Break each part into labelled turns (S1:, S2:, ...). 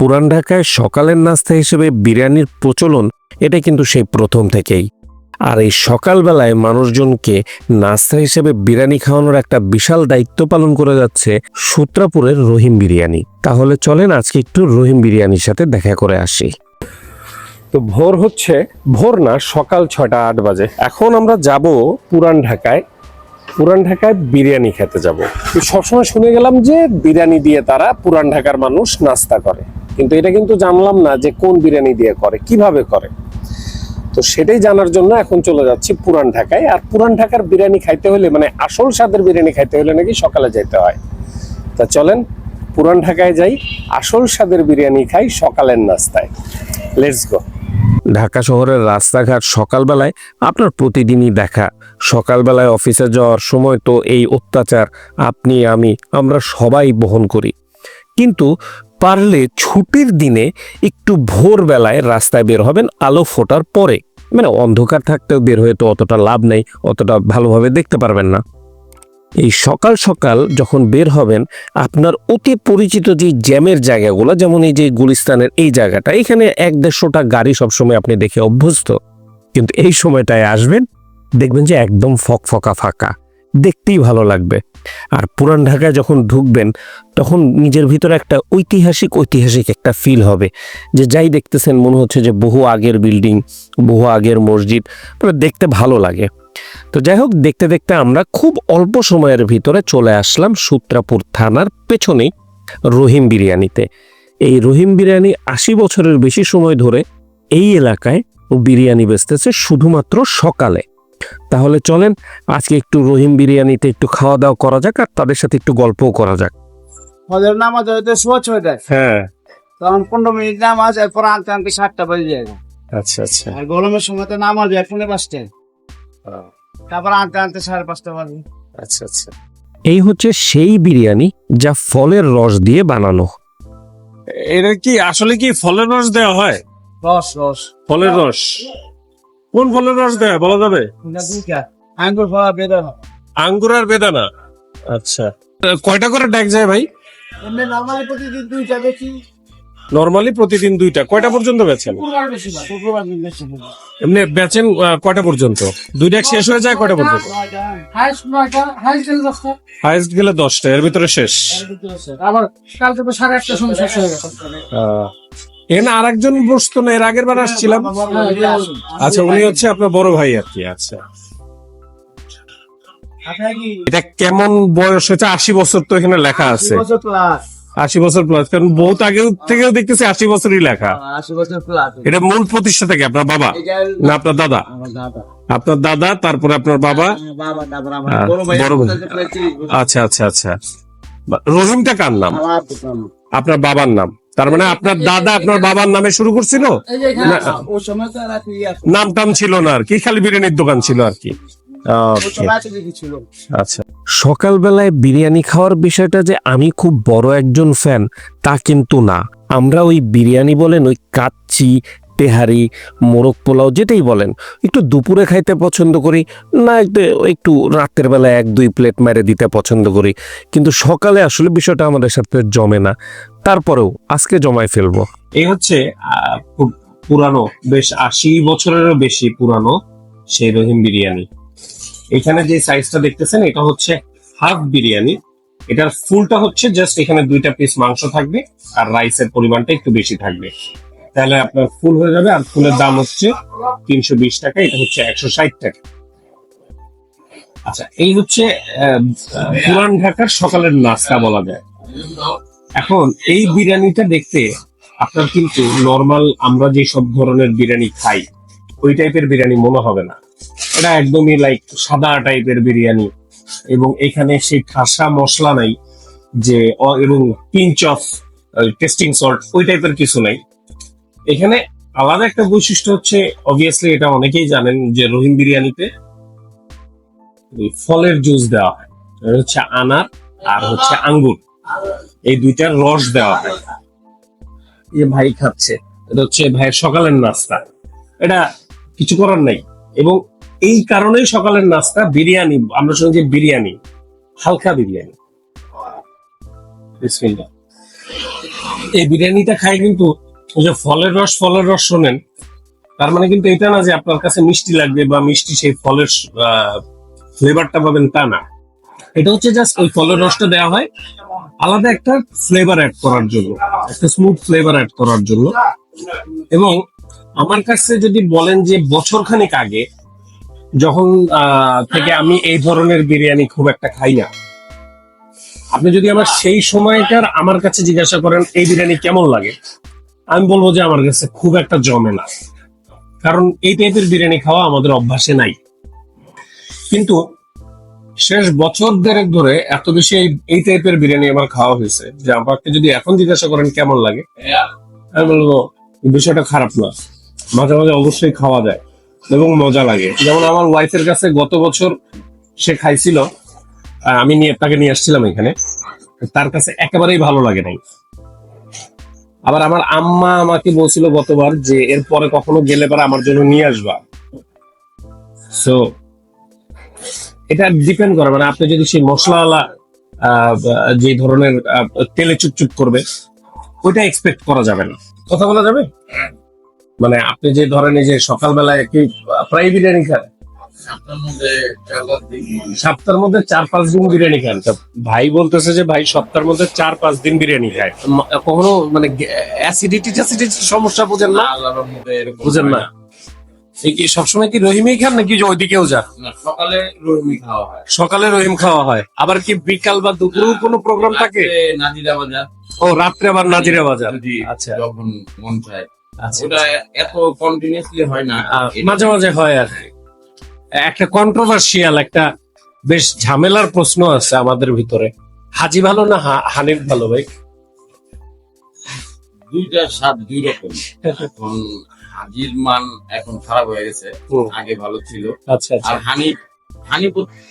S1: পুরান ঢাকায় সকালের নাস্তা হিসেবে বিরিয়ানির প্রচলন, এটা কিন্তু সেই প্রথম থেকেই। আর এই সকালবেলায় মানুষজনকে নাস্তা হিসেবে বিরিয়ানি খাওয়ানোর একটা বিশাল দায়িত্ব পালন করে যাচ্ছে সূত্রাপুরের রহিম বিরিয়ানি। তাহলে চলেন আজকে একটু রহিম বিরিয়ানির সাথে দেখা করে আসি। তো ভোর হচ্ছে, ভোর না, সকাল ছটা আট বাজে। এখন আমরা যাব পুরান ঢাকায়। পুরান ঢাকায় বিরিয়ানি খেতে যাব। সবসময় শুনে গেলাম যে বিরিয়ানি দিয়ে তারা পুরান ঢাকার মানুষ নাস্তা করে। কিন্তু এটা কিন্তু জানলাম না যে কোন বিরিয়ানি দিয়ে করে, কীভাবে করে। তো সেটাই জানার জন্য এখন চলে যাচ্ছি পুরান ঢাকায়। আর পুরান ঢাকার বিরিয়ানি খাইতে হলে মানে আসল স্বাদের বিরিয়ানি খাইতে হলে নাকি সকালে যেতে হয়। তা চলেন, পুরান ঢাকায় যাই, আসল স্বাদের বিরিয়ানি খাই সকালের নাস্তায়। লেটস গো ঢাকা শহরের রাস্তাঘাট সকালবেলায় আপনার প্রতিদিনই দেখা। সকালবেলায় অফিসে যাওয়ার সময় তো এই অত্যাচার, আপনি, আমি, আমরা সবাই বহন করি। কিন্তু পারলে ছুটির দিনে একটু ভোরবেলায় রাস্তায় বের হবেন, আলো ফোটার পরে। মানে অন্ধকার থাকতেও বের হয়ে তো অতটা লাভ নেই, অতটা ভালোভাবে দেখতে পারবেন না। এই সকাল সকাল যখন বের হবেন, আপনার অতি পরিচিত যে জ্যামের জায়গাগুলো, যেমন এই যে গুলিস্তানের এই জায়গাটা, এখানে এক দেড়শোটা গাড়ি সবসময় আপনি দেখে অভ্যস্ত। কিন্তু এই সময়টায় আসবেন, দেখবেন যে একদম ফকফকা ফাঁকা। দেখতেই ভালো লাগবে। আর পুরান ঢাকায় যখন ঢুকবেন, তখন নিজের ভিতরে একটা ঐতিহাসিক ঐতিহাসিক একটা ফিল হবে। যে যাই দেখতেছেন, মনে হচ্ছে যে বহু আগের বিল্ডিং বহু আগের মসজিদ মানে দেখতে ভালো লাগে। তো যাই হোক, দেখতে দেখতে আমরা খুব অল্প সময়ের ভিতরে চলে আসলাম সূত্রাপুর থানার পেছনেই রহিম বিরিয়ানিতে। এই রহিম বিরিয়ানি আশি বছরের বেশি সময় ধরে এই এলাকায় বিরিয়ানি বেচতেছে শুধুমাত্র সকালে। তাহলে চলেন আজকে একটু রহিম বিরিয়ানিতে একটু খাওয়া দাওয়া করা যাক আর তাদের সাথে একটু গল্পও করা যাক।
S2: ফজর নামাজ হয়তো সোয়া ছয়টায়
S1: হ্যাঁ।
S2: তখন পনেরো মিনিট নামাজ এরপর আনতে আনতে সাতটা বেজে যায়।
S1: আচ্ছা আচ্ছা।
S2: আর গরমের সময় তো নামাজ এখনই পাঁচটায় তারপর আনতে আনতে সাড়ে পাঁচটা বাজে।
S1: আচ্ছা আচ্ছা। এই হচ্ছে সেই বিরিয়ানি যা ফলের রস দিয়ে বানানো।
S3: এটা কি আসলে কি ফলের রস দেওয়া হয়?
S2: রস রস।
S3: ফলের রস। কোন ফলের রস হয় বলা যাবে?
S2: আঙ্গুর ফলা বেদানো।
S3: আঙ্গুর আর বেদানা? আচ্ছা। কয়টা করে ড্যাক যায় ভাই?
S2: নর্মালি প্রতিদিন দুইটা বেশি।
S3: নরমালি প্রতিদিন দুইটা। কয়টা পর্যন্ত বেচেন? এমনি বেচেন কয়টা পর্যন্ত? দুই ড্যাক শেষ হয়ে যায় কয়টা পর্যন্ত?
S2: হাইস্ট গেলে দশটা।
S3: এর ভিতরে শেষ।
S2: আবার কালকে তো সাড়ে আটটার সময় শেষ হয়ে গেছে।
S3: এখানে আর একজন বসতো না এর আগের বার আসছিলাম। আচ্ছা উনি হচ্ছে আপনার বড় ভাই আর কি আচ্ছা। এটা কেমন বয়স হয়েছে? আশি বছর তো এখানে লেখা আছে। আশি বছর প্লাস কারণ বহুত আগে থেকেও দেখতেছি আশি বছরই লেখা।
S2: প্লাস
S3: এটা মূল প্রতিষ্ঠা থেকে আপনার বাবা? না আপনার দাদা? আপনার দাদা তারপরে আপনার বাবা?
S2: আমার বাবা তারপর আমার
S3: আহ,
S2: বড় ভাই।
S3: আচ্ছা আচ্ছা আচ্ছা। রহিমটা কার নাম। আপনার বাবার নাম? তার মানে আপনার দাদা আপনার বাবার নামে শুরু করছিল। নাম টাম ছিল না আর কি খালি বিরিয়ানির দোকান ছিল আর কি। আচ্ছা।
S1: সকালবেলায় বিরিয়ানি খাওয়ার বিষয়টা যে আমি খুব বড় একজন ফ্যান তা কিন্তু না। আমরা ওই বিরিয়ানি বলেন ওই কাচ্চি তেহারি, মোরগ পোলাও যেটাই বলেন, একটু দুপুরে খাইতে পছন্দ করি, না একটু একটু রাতের বেলায় এক, দুই প্লেট মেরে দিতে পছন্দ করি। কিন্তু সকালে আসলে বিষয়টা আমাদের সাথে জমে না। তারপরেও আজকে জমায় ফেলব।
S3: এই হচ্ছে পুরানো, বেশ আশি বছরেরও বেশি পুরানো সেই রহিম বিরিয়ানি। এখানে যে সাইজটা দেখতেছেন, এটা হচ্ছে হাফ বিরিয়ানি। এটার ফুলটা হচ্ছে জাস্ট এখানে দুইটা পিস মাংস থাকবে, আর রাইসের পরিমাণটা একটু বেশি থাকবে। তাহলে আপনার ফুল হয়ে যাবে আর ফুলের দাম হচ্ছে তিনশো বিশ টাকা, এটা হচ্ছে একশো ষাট টাকা। আচ্ছা এই হচ্ছে পুরান ঢাকার সকালের নাস্তা বলা যায়। এখন এই বিরিয়ানিটা দেখতে আপনার কিন্তু নর্মাল আমরা যে সব ধরনের বিরিয়ানি খাই, ওই টাইপের বিরিয়ানি মনে হবে না। এটা একদমই লাইক সাদা টাইপের বিরিয়ানি এবং এখানে সেই ঠাসা মশলা নাই যে এবং পিঞ্চ অফ টেস্টিং সল্ট ওই টাইপের কিছু নাই। এখানে আলাদা একটা বৈশিষ্ট্য হচ্ছে অবভিয়াসলি এটা অনেকেই জানেন যে রহিম বিরিয়ানিতে ফলের জুস দেওয়া হয়। হচ্ছে আনার আর হচ্ছে আঙ্গুর। এই দুইটার রস দেওয়া হয়। এ ভাই খাচ্ছে। এটা হচ্ছে ভাইয়ের সকালের নাস্তা। এটা কিছু করার নাই। এবং এই কারণেই সকালের নাস্তা বিরিয়ানি আমরা শুনি যে বিরিয়ানি হালকা বিরিয়ানি। এই বিরিয়ানিটা খায় কিন্তু ওই যে ফলের রস ফলের রস শোনেন, তার মানে কিন্তু এটা না যে আপনার কাছে মিষ্টি লাগবে বা মিষ্টি সেই ফলের ফ্লেভারটা পাবেন তা না। এটা হচ্ছে জাস্ট ওই ফলের রসটা দেওয়া হয়। আলাদা একটা ফ্লেভার অ্যাড করার জন্য, একটা স্মুথ ফ্লেভার অ্যাড করার জন্য। এবং আমার কাছে যদি বলেন যে বছর খানেক আগে যখন থেকে আমি এই ধরনের বিরিয়ানি খুব একটা খাই না, আপনি যদি আমার সেই সময়কার আমার কাছে জিজ্ঞাসা করেন, এই বিরিয়ানি কেমন লাগে? আমি বলব যে আমার কাছে খুব একটা জমে না। কারণ এই টাইপের বিরিয়ানি খাওয়া আমাদের অভ্যাসে নাই। কিন্তু শেষ বছর দেড়েক ধরে এত বেশি এই- টাইপের বিরিয়ানি আমার খাওয়া হয়েছে যে আমাকে যদি এখন জিজ্ঞাসা করেন কেমন লাগে, আমি বলব বিষয়টা খারাপ না। মাঝে মাঝে অবশ্যই খাওয়া যায় এবং মজা লাগে। যেমন আমার ওয়াইফের কাছে গত বছর সে খাইছিল আমি নিয়ে, তাকে নিয়ে আসছিলাম এখানে। তার কাছে একেবারেই ভালো লাগে নাই। আবার আমার আম্মা আমাকে বলছিল গতবার যে এরপরে কখনো গেলে পরে আমার জন্য নিয়ে আসবা। সো এটা ডিপেন্ড করে মানে আপনি যদি সেই মশলাওয়ালা যে ধরনের তেলে চুপচুপ করবে, ওইটা এক্সপেক্ট করা যাবে না। কথা বলা যাবে? মানে আপনি যে ধরেন এই যে সকালবেলায় কি প্রায় বিরিয়ানি খান সপ্তাহের মধ্যে চার পাঁচ দিন বিরিয়ানি। খান ভাই বলতেছে যে ভাই সপ্তাহের মধ্যে চার পাঁচ দিন বিরিয়ানি খায়। কখনো মানে অ্যাসিডিটি ট্যাসিডিটি সমস্যা বুঝেন না? বুঝেন না। এই কি সবসময় কি রহিমেই খান নাকি যে ওইদিকেও যান?
S4: সকালে রুমি খাওয়া হয়।
S3: সকালে রহিম খাওয়া হয়। আবার কি বিকাল বা দুপুরেও কোনো প্রোগ্রাম থাকে?
S4: নাজিরা বাজার।
S3: ও রাত্রে আবার নাজিরা বাজার। আচ্ছা।
S4: যখন মন চায়।
S3: আচ্ছা
S4: ওটা এত কন্টিনিউসলি হয় না।
S3: আহ, মাঝে মাঝে হয় আর কি। একটা কন্ট্রোভার্সিয়াল একটা বেশ ঝামেলার প্রশ্ন আছে আমাদের ভিতরে। হাজি ভালো না হানিফ ভালো ভাই?
S4: দুইটা স্বাদ দুই রকম। এখন হাজির মান এখন খারাপ হয়ে গেছে। আগে ভালো ছিল।
S3: আচ্ছা আচ্ছা।
S4: আর হানিফ হানি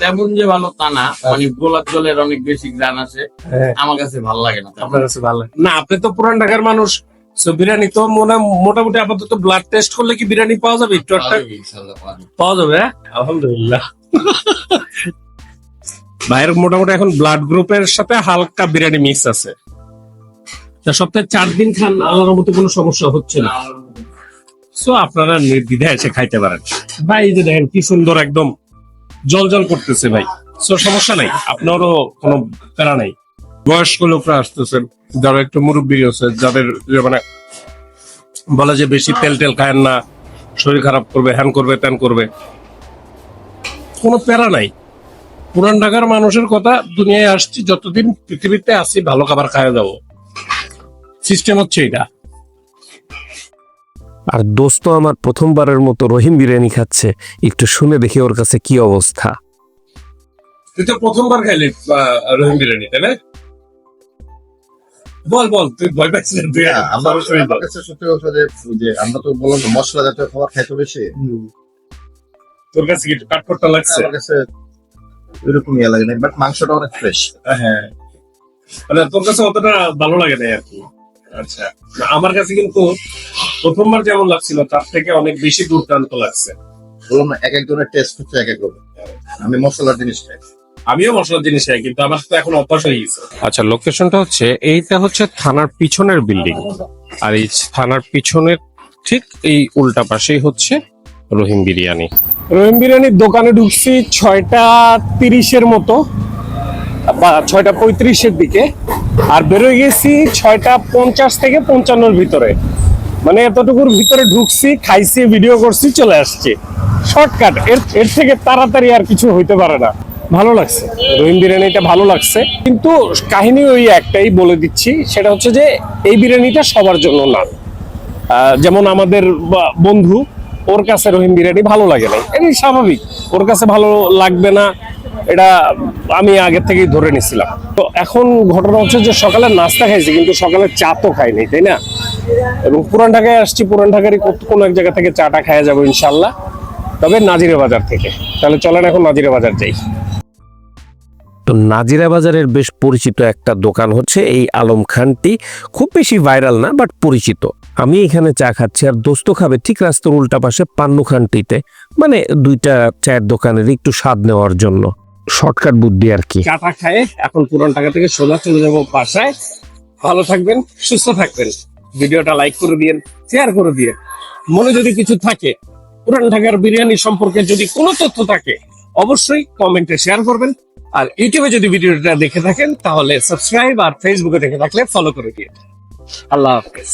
S4: তেমন যে ভালো তা না মানে গোলাপ জলের অনেক বেশি গ্রান আছে।
S3: হ্যাঁ,
S4: আমার কাছে ভালো লাগে না
S3: আপনার কাছে ভালো লাগে। না আপনি তো পুরান ঢাকার মানুষ। So, বিরিয়ানি তো মনে মোটামুটি আপাতত ব্লাড টেস্ট করলে কি বিরিয়ানি পাওয়া যাবে? একটু একটা। পাওয়া যাবে হ্যাঁ? আলহামদুলিল্লাহ। ভাইয়ের মোটামুটি এখন ব্লাড গ্রুপের সাথে হালকা বিরিয়ানি মিক্স আছে। সপ্তাহে চার দিন খান আল্লাহর মতো কোনো সমস্যা হচ্ছে না। সো আপনারা নির্দ্বিধায় এসে খাইতে পারেন। ভাই এই যে দেখেন কি সুন্দর একদম জল জল করতেছে ভাই। সো সমস্যা নাই আপনারও কোনো প্যারা নাই। বয়স্ক লোকরা আসতেছেন যারা একটু মুরব্বী আছে যাদের মানে বলে যে বেশি তেল টেল খায়েন না শরীর খারাপ করবে হ্যান করবে ত্যান করবে। কোনো প্যারা নাই। পুরান ঢাকার মানুষের কথা দুনিয়ায় আসছি যতদিন পৃথিবীতে আসি ভালো খাবার খাওয়া যাব। সিস্টেম হচ্ছে এটা
S1: আর দোস্ত আমার প্রথমবারের মতো রহিম বিরিয়ানি খাচ্ছে একটু শুনে দেখি ওর কাছে কি অবস্থা।
S3: তুই তো প্রথমবার খাইলি আহ, রহিম বিরিয়ানি তাই না? বল বল তুই ভয় পাচ্ছিস
S5: আমরা সত্যি কথা যে আমরা তো বললাম মশলা জাতীয় খাবার খাইতে বেশি।
S3: তোর কাছে কি কাঠখোট্টা লাগছে?
S5: আমার কাছে এরকম ইয়ে লাগে না বাট মাংসটা অনেক ফ্রেশ
S3: হ্যাঁ। মানে তোর কাছে অতটা ভালো লাগে না আর কি। আচ্ছা আমার কাছে কিন্তু প্রথমবার যেমন লাগছিল তার থেকে অনেক বেশি দুর্দান্ত লাগছে।
S5: বললাম না এক একজনের টেস্ট হচ্ছে এক এক রকম। আমি মশলার জিনিস খাই।
S3: আমিও মশলার জিনিস খাই কিন্তু আমার তো এখন অভ্যাস হয়ে গেছে। আচ্ছা লোকেশনটা হচ্ছে এইটা হচ্ছে থানার পিছনের বিল্ডিং আর এই থানার পিছনের ঠিক এই উল্টা পাশেই হচ্ছে রহিম বিরিয়ানি। রহিম বিরিয়ানির দোকানে ঢুকছি ছয়টা তিরিশের মতো বা ছয়টা পঁয়ত্রিশের দিকে। আর বেরোয় গেছি ছয়টা পঞ্চাশ থেকে পঞ্চান্নর ভিতরে। মানে এতটুকুর ভিতরে ঢুকছি খাইছি ভিডিও করছি চলে আসছি। শর্টকাট এর এর থেকে তাড়াতাড়ি আর কিছু হইতে পারে না। ভালো লাগছে। রহিম বিরিয়ানিটা ভালো লাগছে। কিন্তু কাহিনী ওই একটাই বলে দিচ্ছি, সেটা হচ্ছে যে এই বিরিয়ানিটা সবার জন্য না। যেমন আমাদের বন্ধু, ওর কাছে রহিম বিরিয়ানি ভালো লাগে না এটাই স্বাভাবিক, ওর কাছে ভালো লাগবে না, এটা আমি আগে থেকেই ধরে নিছিলাম। তো এখন ঘটনা হচ্ছে যে সকালে নাস্তা খাইছি, কিন্তু সকালে চা তো খাইনি তাই না? এবং পুরান ঢাকায় আসছি, পুরান ঢাকারই কোনো এক জায়গা থেকে চাটা খাওয়া যাব ইনশাল্লাহ। তবে নাজিরে বাজার থেকে। তাহলে চলেন এখন নাজিরে বাজার যাই।
S1: তো নাজিরা বাজারের বেশ পরিচিত একটা দোকান হচ্ছে এই আলম খানটি। খুব বেশি ভাইরাল না, বাট পরিচিত। আমি এখানে চা খাচ্ছি আর দোস্ত খাবে ঠিক রাস্তার উল্টা পাশে পান্নু খানটিতে। মানে দুইটা চায়ের দোকানের একটু স্বাদ নেওয়ার জন্য। শর্টকাট বুদ্ধি আর কি।
S3: চাটা খায় এখন পুরান ঢাকা থেকে সোজা চলে যাব বাসায়। ভালো থাকবেন, সুস্থ থাকবেন। ভিডিওটা লাইক করে দিয়েন শেয়ার করে দিয়ে মনে যদি কিছু থাকে, পুরান ঢাকার বিরিয়ানি সম্পর্কে যদি কোনো তথ্য থাকে, অবশ্যই কমেন্টে শেয়ার করবেন। আর ইউটিউবে যদি ভিডিওটা দেখে থাকেন, তাহলে সাবস্ক্রাইব আর ফেসবুকে দেখে থাকলে ফলো করে দিয়ে আল্লাহ হাফেজ।